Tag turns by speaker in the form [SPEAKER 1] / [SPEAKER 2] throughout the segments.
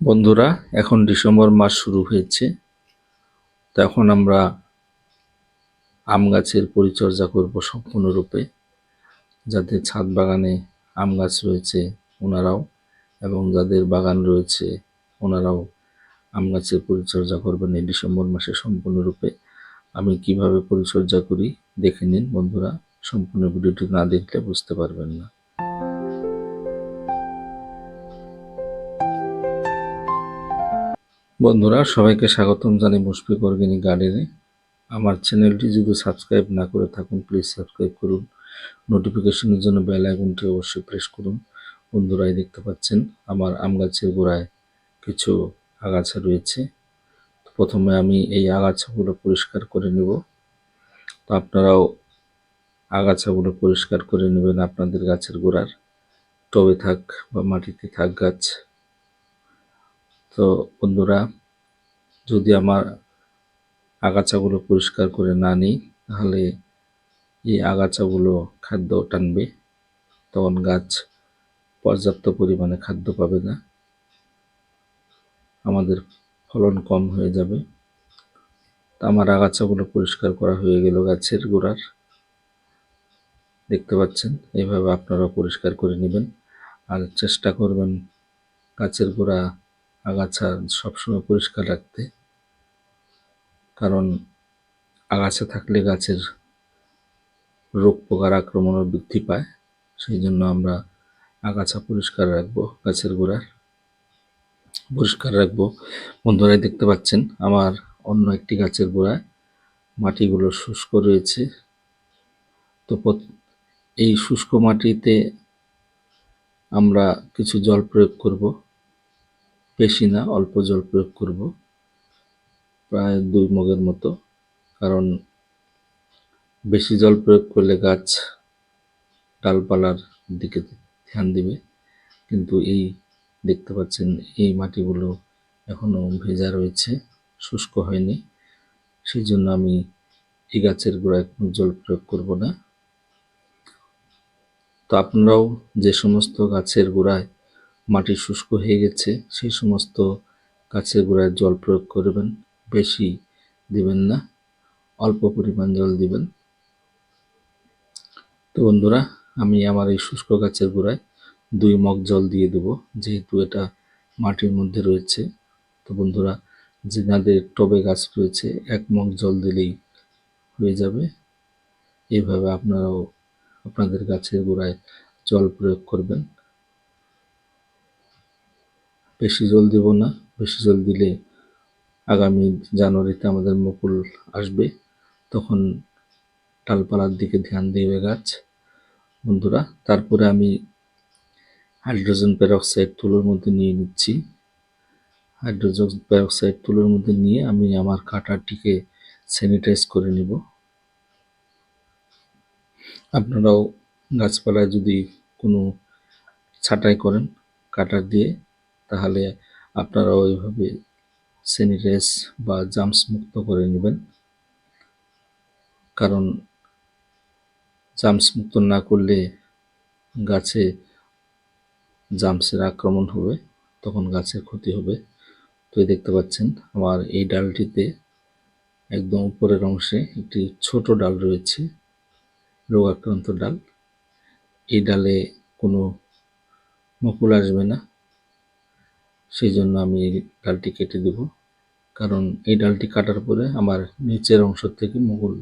[SPEAKER 1] বন্ধুরা, এখন ডিসেম্বর মাস শুরু হয়েছে। তো এখন আমরা আম গাছের পরিচর্যা করব সম্পূর্ণরূপে যাদের ছাদ বাগানে আম গাছ রয়েছে ওনারাও এবং যাদের বাগান রয়েছে ওনারাও আম গাছের পরিচর্যা করবেন এই ডিসেম্বর মাসে সম্পূর্ণরূপে। আমি কীভাবে পরিচর্যা করি দেখে নিন বন্ধুরা, সম্পূর্ণ ভিডিওটি না দেখলে বুঝতে পারবেন না। বন্ধুরা, সবাইকে স্বাগতম জানাই মুশফিক অর্গ্যানিক গার্ডেনে। আমার চ্যানেলটি যদি সাবস্ক্রাইব না করে থাকুন প্লিজ সাবস্ক্রাইব করুন। নোটিফিকেশনের জন্য বেল আইকনটি অবশ্যই প্রেস করুন। বন্ধুরাই দেখতে পাচ্ছেন, আমার আম গাছের গোড়ায় কিছু আগাছা রয়েছে। প্রথমে আমি এই আগাছাগুলো পরিষ্কার করে নেব। তো আপনারাও আগাছাগুলো পরিষ্কার করে নেবেন আপনাদের গাছের গোড়ার। টবে থাক বা মাটিতে থাক গাছ। তো বন্ধুরা, যদি আমার আগাছাগুলো পরিষ্কার করে না নিই, তাহলে এই আগাছাগুলো খাদ্য টানবে। তখন গাছ পর্যাপ্ত পরিমাণে খাদ্য পাবে না। আমাদের ফলন কম হয়ে যাবে। তো আমার আগাছাগুলো পরিষ্কার করা হয়ে গেল গাছের গোড়ার। দেখতে পাচ্ছেন, এইভাবে আপনারা পরিষ্কার করে নেবেন। আর চেষ্টা করবেন গাছের গোড়া আগাছা সবসময় পরিষ্কার রাখতে। কারণ আগাছা থাকলে গাছের রোগ পোকার আক্রমণও বৃদ্ধি পায়। সেই জন্য আমরা আগাছা পরিষ্কার রাখব, গাছের গোড়ার। পরিষ্কার রাখব। বন্ধুরাই দেখতে পাচ্ছেন, আমার অন্য একটি গাছের গোড়ায় মাটিগুলো শুষ্ক রয়েছে। তো এই শুষ্ক মাটিতে আমরা কিছু জল প্রয়োগ করব। বেশি না, অল্প জল প্রয়োগ করব। প্রায় দুই মগের মতো, কারণ বেশি জল প্রয়োগ করলে গাছ ডালপালার দিকে ধ্যান দিবে। কিন্তু এই দেখতে পাচ্ছেন, এই মাটিগুলো এখনও ভেজা রয়েছে, শুষ্ক হয়নি। সেই জন্য আমি এই গাছের গোড়ায় কোনো জল প্রয়োগ করব না। তো আপনারাও যে সমস্ত গাছের গোড়ায় মাটি শুষ্ক হয়ে গেছে সেই সমস্ত গাছের গোড়ায় জল প্রয়োগ করবেন। বেশি দিবেন না, অল্প পরিমাণ জল দিবেন। তো বন্ধুরা, আমি আমার এই শুষ্ক গাছের গোড়ায় দুই মগ জল দিয়ে দেবো, যেহেতু এটা মাটির মধ্যে রয়েছে। তো বন্ধুরা যাদের টবে গাছ রয়েছে, এক মগ জল দিলেই হয়ে যাবে। এভাবে আপনারাও আপনাদের গাছের গোড়ায় জল প্রয়োগ করবেন। বেশি জল দেব না। বেশি জল দিলে আগামী জানুয়ারিতে আমাদের মুকুল আসবে। তখন ডালপালার দিকে ধ্যান দেবে গাছ। বন্ধুরা, তারপরে আমি হাইড্রোজেন পেরক্সাইড তুলোর মধ্যে নিয়ে নিচ্ছি। হাইড্রোজেন পেরক্সাইড তুলোর মধ্যে নিয়ে আমি আমার কাটারটিকে স্যানিটাইজ করে নিব। আপনারাও গাছপালায় যদি কোনো ছাঁটাই করেন কাটার দিয়ে তাহলে আপনারা ওইভাবে স্যানিটাইজ বা জামস মুক্ত করে নেবেন। কারণ জামস মুক্ত না করলে গাছে জামসের আক্রমণ হবে, তখন গাছের ক্ষতি হবে। তো দেখতে পাচ্ছেন, আমার এই ডালটিতে একদম উপরের অংশে একটি ছোট ডাল রয়েছে, রোগাক্রান্ত ডাল। এই ডালে কোনো মুকুল আসবে না সেই জন্য আমি এই ডালটি কেটে দেব। কারণ এই ডালটি কাটার পরে আমার নিচের অংশ থেকে মুকুল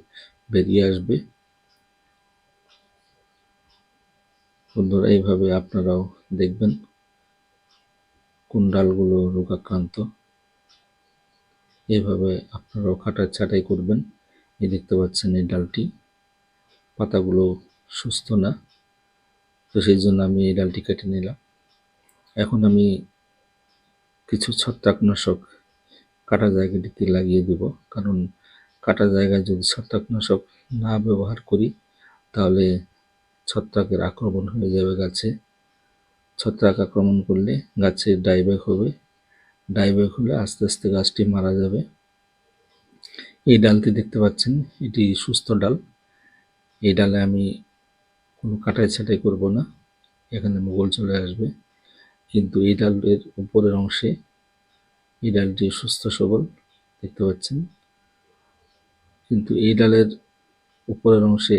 [SPEAKER 1] বেরিয়ে আসবে। বন্ধুরা, এইভাবে আপনারাও দেখবেন কোন ডালগুলো রোগাক্রান্ত। এইভাবে আপনারাও কাটার ছাটাই করবেন। এই দেখতে পাচ্ছেন এই ডালটি। পাতাগুলো সুস্থ না, তো সেই জন্য আমি এই ডালটি কেটে নিলাম। এখন আমি কিছু ছত্রাকনাশক কাটা জায়গাটিতে লাগিয়ে দেব। কারণ কাটা জায়গায় যদি ছত্রাকনাশক না ব্যবহার করি, তাহলে ছত্রাকের আক্রমণ হয়ে যাবে গাছে। ছত্রাক আক্রমণ করলে গাছে ডাইব্যাক হবে। ডাইব্যাক হলে আস্তে আস্তে গাছটি মারা যাবে। এই ডালটি দেখতে পাচ্ছেন, এটি সুস্থ ডাল। এই ডালে আমি কোনো কাটাই ছাটাই করব না। এখানে মোগল চলে আসবে। কিন্তু এই ডালের উপরের অংশে এই ডালটি সুস্থ সবল দেখতে পাচ্ছেন। কিন্তু এই ডালের উপরের অংশে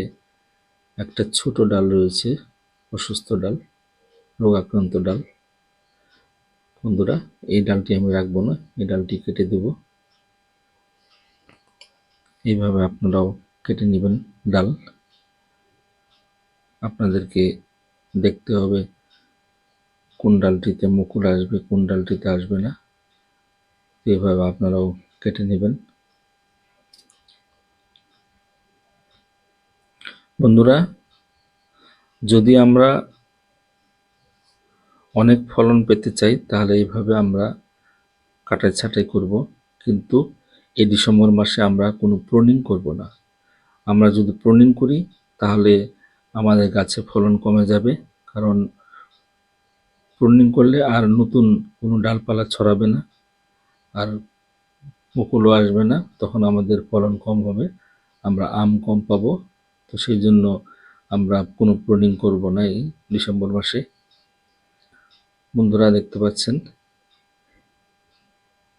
[SPEAKER 1] একটা ছোট ডাল রয়েছে, অসুস্থ ডাল, রোগাক্রান্ত ডাল। বন্ধুরা, এই ডালটি আমি রাখব না, এই ডালটি কেটে দেব। এইভাবে আপনারাও কেটে নেবেন ডাল। আপনাদেরকে দেখতে হবে কোন ডালটিতে মুকুল আসবে, কোন ডালটিতে আসবে না, এইভাবে আপনারাও কেটে নেবেন। বন্ধুরা, যদি আমরা অনেক ফলন পেতে চাই, তাহলে এইভাবে আমরা কাটাই ছাঁটাই করব। কিন্তু এই ডিসেম্বর মাসে আমরা কোনো প্রনিং করব না। আমরা যদি প্রনিং করি, তাহলে আমাদের গাছে ফলন কমে যাবে, কারণ প্রনিং করলে আর নতুন কোনো ডালপালা ছড়াবে না, আর মুকুলও আসবে না, তখন আমাদের ফলন কম হবে, আমরা আম কম পাবো। তো সেই জন্য আমরা কোনো প্রনিং করব না এই ডিসেম্বর মাসে। বন্ধুরা দেখতে পাচ্ছেন,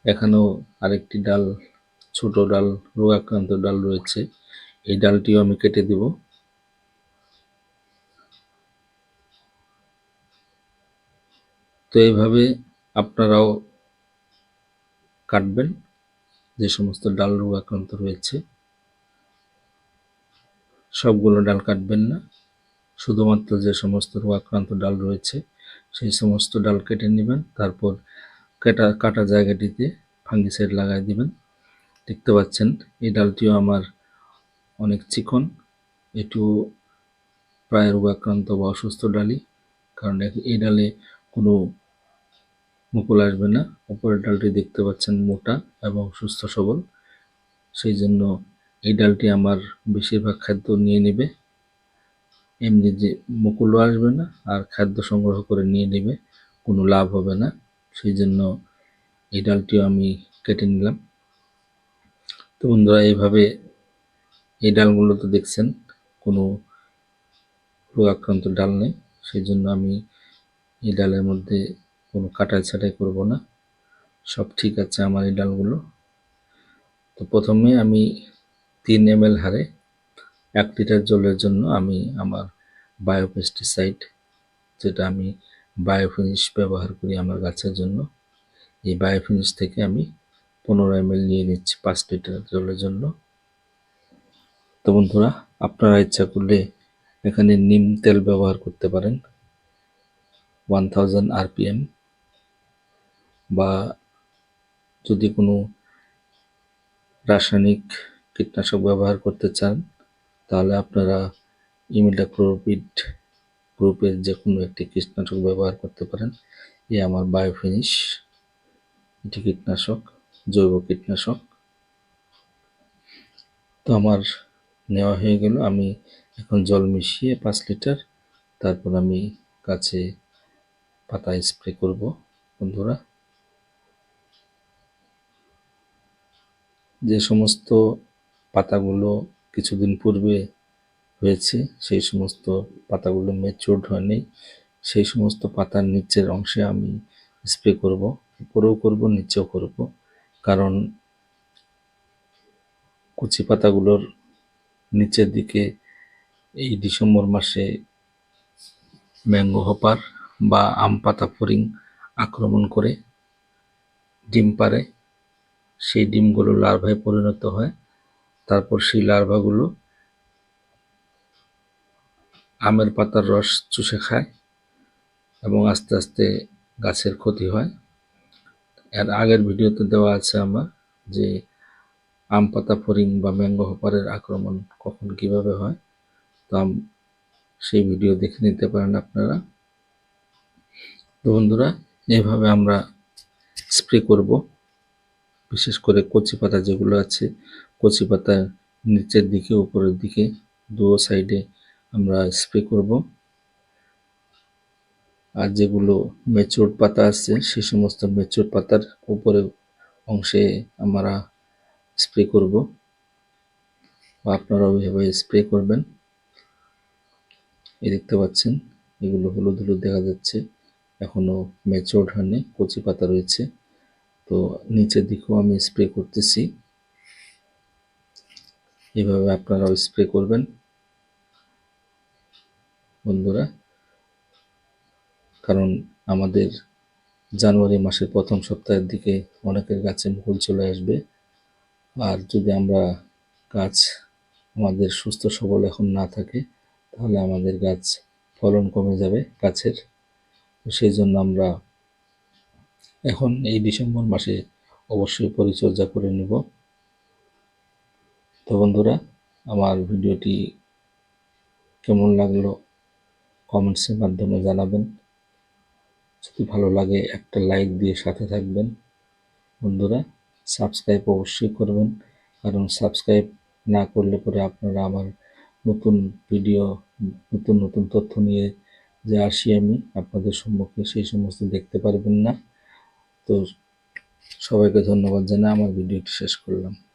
[SPEAKER 1] এখানেও আরেকটি ডাল, ছোট ডাল, রোগাক্রান্ত ডাল রয়েছে। এই ডালটিও আমি কেটে দেব। তো এইভাবে আপনারাও কাটবেন যে সমস্ত ডাল রোগাক্রান্ত রয়েছে। সবগুলো ডাল কাটবেন না। শুধুমাত্র যে সমস্ত রোগাক্রান্ত ডাল রয়েছে, সেই সমস্ত ডাল কেটে নেবেন। তারপর কাটা কাটা জায়গাটিতে ফাঙ্গিসাইড লাগাই দিবেন। দেখতে পাচ্ছেন, এই ডালটিও আমার অনেক চিকন। এটু প্রায় রোগাক্রান্ত বা অসুস্থ ডালি কারণ এই ডালে কোনো মুকুল আসবে না। উপরের ডালটি দেখতে পাচ্ছেন মোটা এবং সুস্থ সবল। সেই জন্য এই ডালটি আমার বেশিরভাগ খাদ্য নিয়ে নেবে। এমনি যে মুকুলও আসবে না আর খাদ্য সংগ্রহ করে নিয়ে নেবে, কোনো লাভ হবে না। সেই জন্য এই ডালটিও আমি কেটে নিলাম। তো বন্ধুরা, এইভাবে এই ডালগুলো তো দেখছেন, কোনো রোগাক্রান্ত ডাল নেই। সেই জন্য আমি এই ডালের মধ্যে কোনো কাটাই ছাটাই করব না। সব ঠিক আছে আমার এই ডালগুলো। তো প্রথমে আমি তিন এম হারে এক লিটার জলের জন্য আমি আমার বায়োপেস্টিসাইড যেটা আমি বায়োফিনিশ ব্যবহার করি আমার গাছের জন্য, এই বায়োফিনিশ থেকে আমি পনেরো এম নিয়ে নিচ্ছি পাঁচ লিটার জলের জন্য। তো বন্ধুরা, আপনারা ইচ্ছা করলে এখানে নিম তেল ব্যবহার করতে পারেন। ওয়ান থাউজেন্ড বা যদি কোনো রাসায়নিক কীটনাশক ব্যবহার করতে চান, তাহলে আপনারা ইমিডাক্লোরোপিড গ্রুপের যে কোনো একটি কীটনাশক ব্যবহার করতে পারেন। এ আমার বায়োফিনিশ, এটি কীটনাশক, জৈব কীটনাশক। তো আমার নেওয়া হয়ে গেল, আমি এখন জল মিশিয়ে পাঁচ লিটার, তারপর আমি গাছে পাতা স্প্রে করব, বন্ধুরা। যে সমস্ত পাতাগুলো কিছুদিন পূর্বে হয়েছে, সেই সমস্ত পাতাগুলো ম্যাচিওর্ড হয়নি, সেই সমস্ত পাতার নিচের অংশে আমি স্প্রে করব উপরেও করব, নিচেও করব। কারণ কচি পাতাগুলোর নিচের দিকে এই ডিসেম্বর মাসে ম্যাঙ্গো হপার বা আম পাতা ফরিং আক্রমণ করে ডিম পারে সেই ডিমগুলো লার্ভায় পরিণত হয়। তারপর সেই লার্ভাগুলো আমের পাতার রস চুষে খায় এবং আস্তে আস্তে গাছের ক্ষতি হয়। এর আগের ভিডিওতে দেওয়া আছে আমার যে আম পাতা ফরিং বা ম্যাঙ্গো হপারের আক্রমণ কখন কীভাবে হয়। তো সেই ভিডিও দেখে নিতে পারেন আপনারা। তো বন্ধুরা এইভাবে আমরা স্প্রে করব। বিশেষ করে কচি পাতা যেগুলো আছে, কচি পাতার নিচের দিকে, উপরের দিকে দু সাইডে আমরা স্প্রে করব। আর যেগুলো মেচুর পাতা আছে সেই সমস্ত মেচুর পাতার উপরে অংশে আমরা স্প্রে করব। আপনারা ওইভাবে স্প্রে করবেন। এই দেখতে পাচ্ছেন, এগুলো হলুদ হলুদ দেখা যাচ্ছে। এখনও মেচোর হয়নি, কচি পাতা রয়েছে। তো নিচের দিকেও আমি স্প্রে করতেছি। এভাবে আপনারাও স্প্রে করবেন। বন্ধুরা, কারণ আমাদের জানুয়ারি মাসের প্রথম সপ্তাহের দিকে অনেকের গাছে মুকুল চলে আসবে। আর যদি আমরা গাছ আমাদের সুস্থ সবল এখন না থাকে, তাহলে আমাদের গাছ ফলন কমে যাবে গাছের। সেই জন্য আমরা এখন এই ডিসেম্বর মাসে অবশ্যই পরিচর্যা করে নেব। তো বন্ধুরা, আমার ভিডিওটি কেমন লাগল কমেন্টসের মাধ্যমে জানাবেন। যদি ভালো লাগে, একটা লাইক দিয়ে সাথে থাকবেন। বন্ধুরা, সাবস্ক্রাইব অবশ্যই করবেন, কারণ সাবস্ক্রাইব না করলে পরে আপনারা আমার নতুন ভিডিও, নতুন নতুন তথ্য নিয়ে যে আসি আমি, আপনাদের সম্মুখে সেই সমস্ত দেখতে পারবেন না। তো সবাইকে ধন্যবাদ জানাই, আমার ভিডিওটি শেষ করলাম।